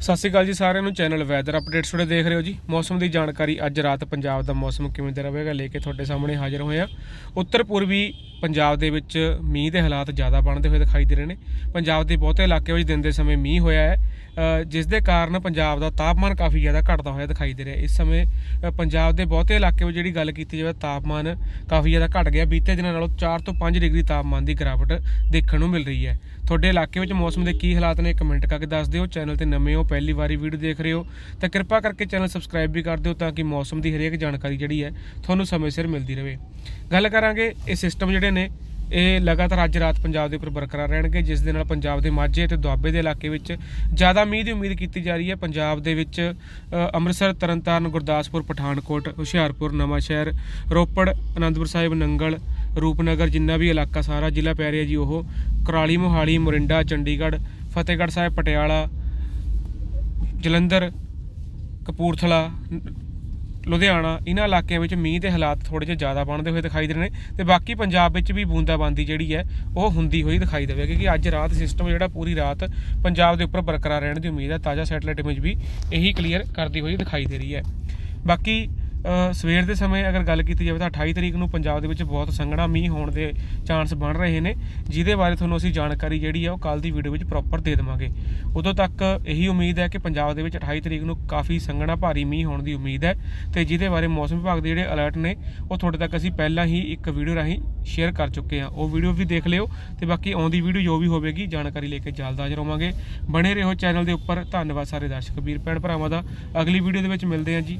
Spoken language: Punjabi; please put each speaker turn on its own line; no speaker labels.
ਸਤਿ ਸ਼੍ਰੀ ਅਕਾਲ ਜੀ ਸਾਰਿਆਂ ਨੂੰ ਚੈਨਲ ਵੈਦਰ ਅਪਡੇਟਸ ਤੁਹਾਡੇ ਦੇਖ ਰਹੇ ਹੋ ਜੀ। ਮੌਸਮ ਦੀ ਜਾਣਕਾਰੀ ਅੱਜ ਰਾਤ ਪੰਜਾਬ ਦਾ ਮੌਸਮ ਕਿਵੇਂ ਦਾ ਰਹੇਗਾ ਲੈ ਕੇ ਤੁਹਾਡੇ ਸਾਹਮਣੇ ਹਾਜ਼ਰ ਹੋਏ ਆ ਉੱਤਰ ਪੂਰਬੀ ਪੰਜਾਬ ਦੇ ਵਿੱਚ ਮੀਂਹ ਦੇ ਹਾਲਾਤ ਜ਼ਿਆਦਾ ਬਣਦੇ ਹੋਏ ਦਿਖਾਈ ਦੇ ਰਹੇ ਨੇ। ਪੰਜਾਬ ਦੇ ਬਹੁਤੇ ਇਲਾਕੇ ਵਿੱਚ ਦਿਨ ਦੇ ਸਮੇਂ ਮੀਂਹ ਹੋਇਆ ਹੈ। ਜਿਸ ਦੇ ਕਾਰਨ ਪੰਜਾਬ ਦਾ ਤਾਪਮਾਨ ਕਾਫੀ ਜ਼ਿਆਦਾ ਘਟਦਾ ਹੋਇਆ ਦਿਖਾਈ ਦੇ ਰਿਹਾ। ਇਸ ਸਮੇਂ ਪੰਜਾਬ ਦੇ ਬਹੁਤੇ ਇਲਾਕੇ ਵਿੱਚ ਜਿਹੜੀ ਗੱਲ ਕੀਤੀ ਜਾਵੇ ਤਾਪਮਾਨ ਕਾਫੀ ਜ਼ਿਆਦਾ ਘਟ ਗਿਆ। ਬੀਤੇ ਦਿਨਾਂ ਨਾਲੋਂ 4 ਤੋਂ 5 ਡਿਗਰੀ ਤਾਪਮਾਨ ਦੀ ਗਿਰਾਵਟ ਦੇਖਣ ਨੂੰ ਮਿਲ ਰਹੀ ਹੈ। ਤੁਹਾਡੇ ਇਲਾਕੇ ਵਿੱਚ ਮੌਸਮ ਦੇ ਕੀ ਹਾਲਾਤ ਨੇ ਕਮੈਂਟ ਕਰਕੇ ਦੱਸ ਦਿਓ। ਚੈਨਲ ਤੇ ਨਵੇਂ ਹੋ, ਪਹਿਲੀ ਵਾਰੀ ਵੀਡੀਓ ਦੇਖ ਰਹੇ ਹੋ, ਤਾਂ ਕਿਰਪਾ ਕਰਕੇ ਚੈਨਲ ਸਬਸਕ੍ਰਾਈਬ ਵੀ ਕਰ ਦਿਓ ਤਾਂ ਕਿ ਮੌਸਮ ਦੀ ਹਰੇਕ ਜਾਣਕਾਰੀ ਜਿਹੜੀ ਹੈ ਤੁਹਾਨੂੰ ਸਮੇਂ ਸਿਰ ਮਿਲਦੀ ਰਹੇ। ਗੱਲ ਕਰਾਂਗੇ ਇਹ ਸਿਸਟਮ ਜਿਹੜੇ ਨੇ, ਇਹ ਲਗਾਤਾਰ ਅੱਜ ਰਾਤ ਪੰਜਾਬ ਦੇ ਉੱਪਰ ਬਰਕਰਾਰ ਰਹਿਣਗੇ, ਜਿਸ ਦੇ ਨਾਲ ਪੰਜਾਬ ਦੇ ਮਾਝੇ ਅਤੇ ਦੁਆਬੇ ਦੇ ਇਲਾਕੇ ਵਿੱਚ ਜ਼ਿਆਦਾ ਮੀਂਹ ਦੀ ਉਮੀਦ ਕੀਤੀ ਜਾ ਰਹੀ ਹੈ। ਪੰਜਾਬ ਦੇ ਵਿੱਚ ਅੰਮ੍ਰਿਤਸਰ, ਤਰਨਤਾਰਨ, ਗੁਰਦਾਸਪੁਰ, ਪਠਾਨਕੋਟ, ਹੁਸ਼ਿਆਰਪੁਰ, ਨਵਾਂਸ਼ਹਿਰ, ਰੋਪੜ, ਅਨੰਦਪੁਰ ਸਾਹਿਬ, ਨੰਗਲ ਰੂਪਨਗਰ ਜਿੰਨਾ ਵੀ ਇਲਾਕਾ ਸਾਰਾ ਜ਼ਿਲ੍ਹਾ ਪੈ ਰਿਹਾ ਜੀ ਉਹ, ਕਰਾਲੀ ਮੋਹਾਲੀ, ਮੋਰਿੰਡਾ, ਚੰਡੀਗੜ੍ਹ, ਫਤਿਹਗੜ੍ਹ ਸਾਹਿਬ, ਪਟਿਆਲਾ, ਜਲੰਧਰ, ਕਪੂਰਥਲਾ, ਲੁਧਿਆਣਾ, ਇਹਨਾਂ ਇਲਾਕਿਆਂ ਵਿੱਚ ਮੀਂਹ ਦੇ ਹਾਲਾਤ ਥੋੜੇ ਜਿਹਾ ਜ਼ਿਆਦਾ ਬਣਦੇ ਹੋਏ ਦਿਖਾਈ ਦੇ ਰਹੇ ਨੇ ਤੇ ਬਾਕੀ ਪੰਜਾਬ ਵਿੱਚ ਵੀ ਬੂੰਦਾਬਾਂਦੀ ਜਿਹੜੀ ਹੈ ਉਹ ਹੁੰਦੀ ਹੋਈ ਦਿਖਾਈ ਦੇਵੇ ਕਿਉਂਕਿ ਅੱਜ ਰਾਤ ਸਿਸਟਮ ਜਿਹੜਾ ਪੂਰੀ ਰਾਤ ਪੰਜਾਬ ਦੇ ਉੱਪਰ ਬਰਕਰਾਰ ਰਹਿਣ ਦੀ ਉਮੀਦ ਹੈ, ਤਾਜ਼ਾ ਸੈਟਲਾਈਟ ਇਮੇਜ ਵੀ ਇਹੀ ਕਲੀਅਰ ਕਰਦੀ ਹੋਈ ਦਿਖਾਈ ਦੇ ਰਹੀ ਹੈ। ਬਾਕੀ ਸਵੇਰ ਦੇ ਸਮੇਂ ਅਗਰ ਗੱਲ ਕੀਤੀ ਜਾਵੇ ਤਾਂ 28 ਤਰੀਕ ਨੂੰ ਪੰਜਾਬ ਦੇ ਵਿੱਚ ਬਹੁਤ ਸੰਘਣਾ ਮੀਂਹ ਹੋਣ ਦੇ ਚਾਂਸ ਬਣ ਰਹੇ ਨੇ, ਜਿਹਦੇ ਬਾਰੇ ਤੁਹਾਨੂੰ ਅਸੀਂ ਜਾਣਕਾਰੀ ਜਿਹੜੀ ਆ ਉਹ ਕੱਲ ਦੀ ਵੀਡੀਓ ਵਿੱਚ ਪ੍ਰੋਪਰ ਦੇ ਦੇਵਾਂਗੇ। ਉਦੋਂ ਤੱਕ ਇਹੀ ਉਮੀਦ ਹੈ ਕਿ ਪੰਜਾਬ ਦੇ ਵਿੱਚ 28 ਤਰੀਕ ਨੂੰ ਕਾਫੀ ਸੰਘਣਾ ਭਾਰੀ ਮੀਂਹ ਹੋਣ ਦੀ ਉਮੀਦ ਹੈ ਤੇ ਜਿਹਦੇ ਬਾਰੇ ਮੌਸਮ ਵਿਭਾਗ ਦੇ ਜਿਹੜੇ ਅਲਰਟ ਨੇ, ਉਹ ਤੁਹਾਡੇ ਤੱਕ ਅਸੀਂ ਪਹਿਲਾਂ ਹੀ ਇੱਕ ਵੀਡੀਓ ਰਾਹੀਂ ਸ਼ੇਅਰ ਕਰ ਚੁੱਕੇ ਹਾਂ। ਉਹ ਵੀਡੀਓ ਵੀ ਦੇਖ ਲਿਓ ਤੇ ਬਾਕੀ ਆਉਂਦੀ ਵੀਡੀਓ ਜੋ ਵੀ ਹੋਵੇਗੀ, ਜਾਣਕਾਰੀ ਲੈ ਕੇ ਜਲਦ ਹਾਜ਼ਰ ਹੋਵਾਂਗੇ ਬਣੇ ਰਹੋ ਚੈਨਲ ਦੇ ਉੱਪਰ। ਧੰਨਵਾਦ ਸਾਰੇ ਦਰਸ਼ਕ ਵੀਰ ਭੈਣ ਭਰਾਵਾਂ ਦਾ। ਅਗਲੀ ਵੀਡੀਓ ਦੇ ਵਿੱਚ ਮਿਲਦੇ ਹਾਂ ਜੀ।